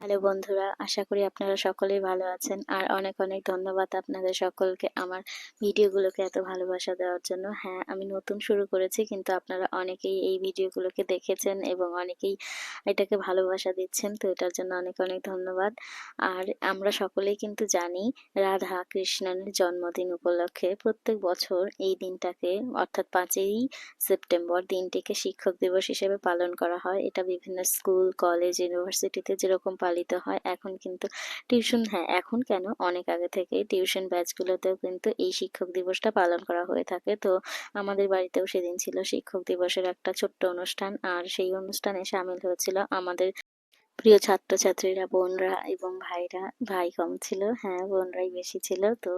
Hello বন্ধুরা, আশা করি আপনারা সকলেই ভালো আছেন। আর অনেক অনেক ধন্যবাদ আপনাদের সকলকে আমার ভিডিওগুলোকে এত ভালোবাসা দেওয়ার জন্য। হ্যাঁ আমি নতুন শুরু করেছি, কিন্তু আপনারা অনেকেই এই ভিডিওগুলোকে দেখেছেন এবং অনেকেই এটাকে ভালোবাসা দিচ্ছেন, তো এটার জন্য অনেক অনেক ধন্যবাদ। আর আমরা সকলেই কিন্তু জানি, রাধা কৃষ্ণনের জন্মদিন উপলক্ষে প্রত্যেক বছর এই দিনটাকে, অর্থাৎ পাঁচই সেপ্টেম্বর দিনটিকে শিক্ষক দিবস হিসেবে পালন করা হয়। এটা বিভিন্ন স্কুল, কলেজ, ইউনিভার্সিটিতে যেরকম পালিত হয়। এখন কিন্তু টিউশন হ্যাঁ এখন কেন? অনেক আগে থেকেই টিউশন ব্যাচগুলোতেও কিন্তু এই শিক্ষক দিবসটা পালন করা হয়ে থাকে। তো আমাদের বাড়িতেও সেদিন ছিল শিক্ষক দিবসের একটা ছোট্ট অনুষ্ঠান। আর সেই অনুষ্ঠানে সামিল হয়েছিল আমাদের প্রিয় ছাত্রছাত্রীরা, বোনরা এবং ভাইরা, ভাই কম ছিল হ্যাঁ বোনরাই বেশি ছিল, তো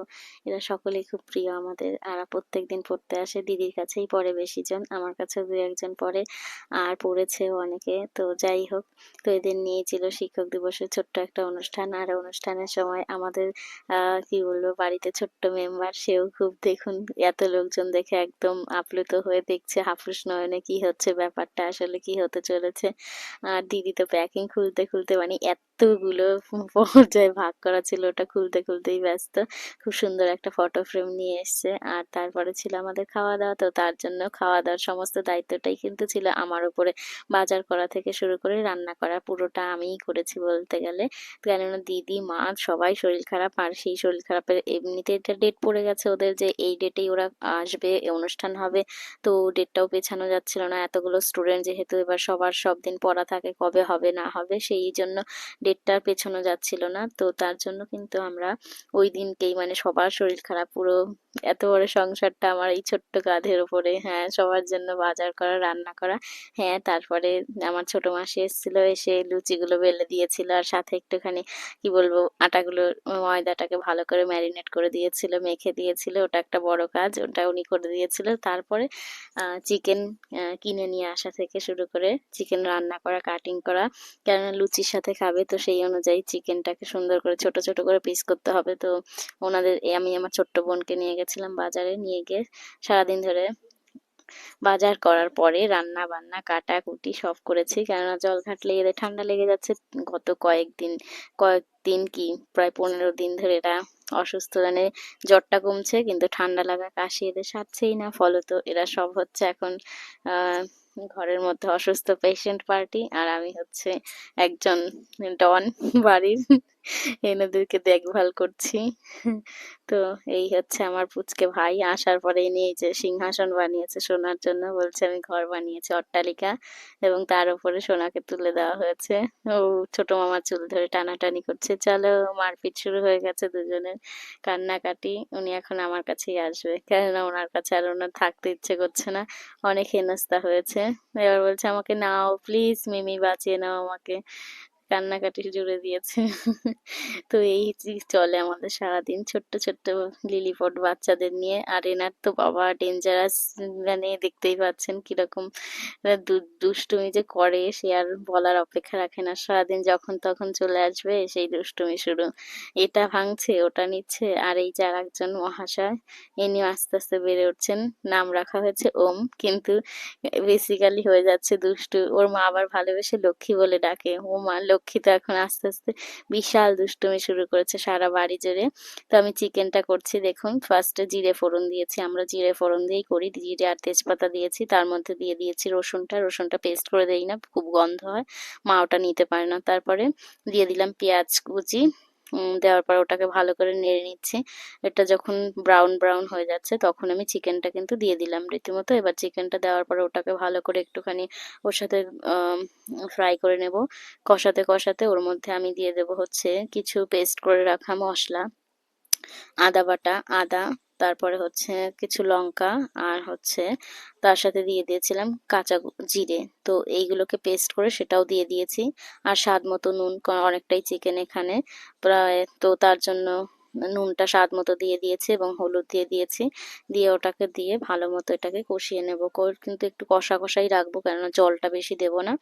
এরা সকলেই খুব প্রিয় আমাদের। আর প্রত্যেক দিন পড়তে আসে, দিদির কাছেই পড়ে বেশি জন আমার কাছেও দু একজন পড়ে, আর পড়েছেও অনেকে, তো যাই হোক, তো এদের নিয়ে ছিল শিক্ষক দিবসের ছোট্ট একটা অনুষ্ঠান। আর অনুষ্ঠানের সময় আমাদের কি বলব, বাড়িতে ছোট্ট মেম্বার, সেও খুব দেখুন, এত লোকজন দেখে একদম আপ্লুত হয়ে দেখছে হাফুস নয়নে কি হচ্ছে, ব্যাপারটা আসলে কি হতে চলেছে। আর দিদি তো প্যাকিং খুলতে খুলতে মানে এতগুলো পর্যায়ে ভাগ করা ছিল, ওটা খুলতে, খুলতেই ব্যস্ত। খুব সুন্দর একটা ফটো ফ্রেম নিয়ে এসছে। আর তারপরে ছিল আমাদের খাওয়া দাওয়া তো তার জন্য খাওয়া দাওয়ার সমস্ত দায়িত্বটাই কিন্তু ছিল আমার উপরে। বাজার করা থেকে শুরু করে রান্না করা পুরোটা আমিই করেছি বলতে গেলে। কেননা দিদি, মা সবাই শরীর খারাপ, আর সেই শরীর খারাপের এমনিতে এটা ডেট পড়ে গেছে ওদের যে এই ডেটেই ওরা আসবে অনুষ্ঠান হবে। তো ডেটটাও পেছানো যাচ্ছিল না। এতগুলো স্টুডেন্ট যেহেতু এবার সবার সব দিন পড়া থাকে, কবে হবে, না হবে সেই জন্য ডেটটা পেছানো যাচ্ছিল না। তো তার জন্য কিন্তু আমরা ওই দিনকেই মানে সবার শরীর খারাপ, পুরো এত বড় সংসারটা আমার এই ছোট্ট কাঁধের ওপরে হ্যাঁ সবার জন্য বাজার করা, রান্না করা হ্যাঁ তারপরে আমার ছোট মাসি এসেছিল, এসে লুচিগুলো বেলে দিয়েছিল আর সাথে একটুখানি, কি বলব, আটাগুলো, ময়দাটাকে ভালো করে ম্যারিনেট করে দিয়েছিল, মেখে দিয়েছিল, ওটা একটা বড় কাজ, ওটা উনি করে দিয়েছিল। তারপরে চিকেন কিনে নিয়ে আসা থেকে শুরু করে চিকেন রান্না করা কাটিং করা, কেননা লুচির সাথে খাবে, তো সেই অনুযায়ী চিকেনটাকে সুন্দর করে, ছোট ছোট করে পিস করতে হবে। তো ওনাদের আমি আমার ছোট্ট বোনকে নিয়ে গেছিলাম বাজারে, নিয়ে গিয়ে সারাদিন ধরে বাজার করার পরে রান্না বান্না, কাটা, কুটি সব করেছি। কেননা জল ঘাটলে এদের ঠান্ডা লেগে যাচ্ছে। গত কয়েকদিন কয়েকদিন কি, প্রায় পনেরো দিন ধরে এরা অসুস্থ। মানে জ্বরটা কমছে, কিন্তু ঠান্ডা লাগা কাশি এদের সারছেই না। ফলত এরা সব হচ্ছে এখন ঘরের মধ্যে অসুস্থ পেশেন্ট পার্টি আর আমি হচ্ছে একজন ডন বাড়ির এনাদেরকে দেখভাল করছি। তো এই হচ্ছে আমার পুচকে ভাই। আসার পরে নিয়ে যে সিংহাসন বানিয়েছে সোনার জন্য, বলছে আমি ঘর বানিয়েছি, অট্টালিকা, এবং তার উপরে সোনাকে তুলে দেওয়া হয়েছে। ও ছোট মামার চুল ধরে টানাটানি করছে। চলো, মারপিট শুরু হয়ে গেছে দুজনের কান্নাকাটি। উনি এখন আমার কাছেই আসবে, কেননা ওনার কাছে আর ওনার থাকতে ইচ্ছে করছে না। অনেক হেনস্তা হয়েছে। এবার বলছে আমাকে নাও, প্লিজ মিমি বাঁচিয়ে নাও আমাকে। কান্নাকাটি জুড়ে দিয়েছে। তো এই চলে আমাদের সারাদিন ছোট্ট ছোট্ট লিলিপট বাচ্চাদের নিয়ে। আর এনার তো বাবা ডেঞ্জারাস মানে দেখতেই পাচ্ছেন কীরকম দুষ্টুমি যে করে সে আর বলার অপেক্ষা রাখে না। সারাদিন যখন তখন চলে আসবে, সেই দুষ্টুমি শুরু। এটা ভাঙছে, ওটা নিচ্ছে, আর এই যে আর একজন মহাশয় এনি আস্তে আস্তে বেড়ে উঠছেন। নাম রাখা হয়েছে ওম, কিন্তু বেসিক্যালি হয়ে যাচ্ছে দুষ্টু। ওর মা আবার ভালোবেসে লক্ষ্মী বলে ডাকে। ও মা লক্ষ্মী তো এখন আস্তে আস্তে বিশাল দুষ্টুমি শুরু করেছে সারা বাড়ি জুড়ে। তো আমি চিকেনটা করছি, দেখুন ফার্স্টে জিরে ফোড়ন দিয়েছি, আমরা জিরে ফোড়ন দিয়েই করি, জিরে আর তেজপাতা দিয়েছি, তার মধ্যে দিয়ে দিয়েছি রসুনটা রসুনটা পেস্ট করে দেই না, খুব গন্ধ হয়, মা ওটা নিতে পারে না। তারপরে দিয়ে দিলাম পেঁয়াজ কুচি দেওয়ার পর ওটাকে ভালো করে নেড়ে নিচ্ছি। এটা যখন ব্রাউন ব্রাউন হয়ে যাচ্ছে, তখন আমি চিকেনটা কিন্তু দিয়ে দিলাম রীতিমতো। এবার চিকেনটা দেওয়ার পর ওটাকে ভালো করে একটুখানি ওর সাথে ফ্রাই করে নেব। কষাতে কষাতে ওর মধ্যে আমি দিয়ে দেব হচ্ছে কিছু পেস্ট করে রাখা মশলা। আদা বাটা, আদা তারপরে হচ্ছে কিছু লঙ্কা আর হচ্ছে তার সাথে দিয়ে দিয়েছিলাম কাঁচা জিরে। তো এইগুলোকে পেস্ট করে সেটাও দিয়ে দিয়েছি। আর স্বাদ মতো নুন অনেকটাই চিকেন এখানে। প্রায় তো তার জন্য নুনটা স্বাদ মতো দিয়ে দিয়েছি এবং হলুদ দিয়ে দিয়েছি। দিয়ে ওটাকে দিয়ে ভালো মতো এটাকে কষিয়ে নেব। কিন্তু একটু কষা কষাই রাখব কেননা জলটা বেশি দেব না।